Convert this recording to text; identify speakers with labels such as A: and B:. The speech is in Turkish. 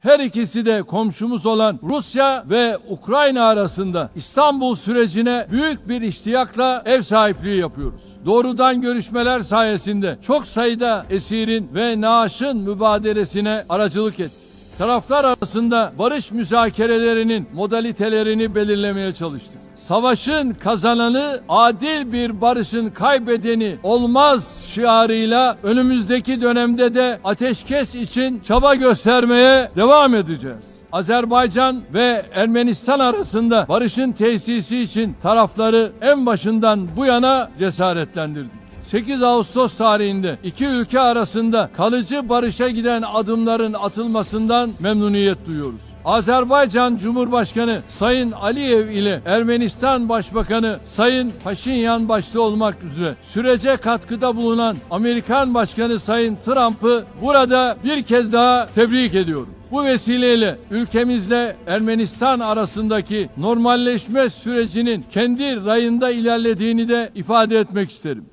A: Her ikisi de komşumuz olan Rusya ve Ukrayna arasında İstanbul sürecine büyük bir iştiyakla ev sahipliği yapıyoruz. Doğrudan görüşmeler sayesinde çok sayıda esirin ve naaşın mübadelesine aracılık etti. Taraflar arasında barış müzakerelerinin modalitelerini belirlemeye çalıştık. Savaşın kazananı adil bir barışın kaybedeni olmaz şiarıyla önümüzdeki dönemde de ateşkes için çaba göstermeye devam edeceğiz. Azerbaycan ve Ermenistan arasında barışın tesisi için tarafları en başından bu yana cesaretlendirdik. 8 Ağustos tarihinde iki ülke arasında kalıcı barışa giden adımların atılmasından memnuniyet duyuyoruz. Azerbaycan Cumhurbaşkanı Sayın Aliyev ile Ermenistan Başbakanı Sayın Paşinyan başta olmak üzere sürece katkıda bulunan Amerikan Başkanı Sayın Trump'ı burada bir kez daha tebrik ediyorum. Bu vesileyle ülkemizle Ermenistan arasındaki normalleşme sürecinin kendi rayında ilerlediğini de ifade etmek isterim.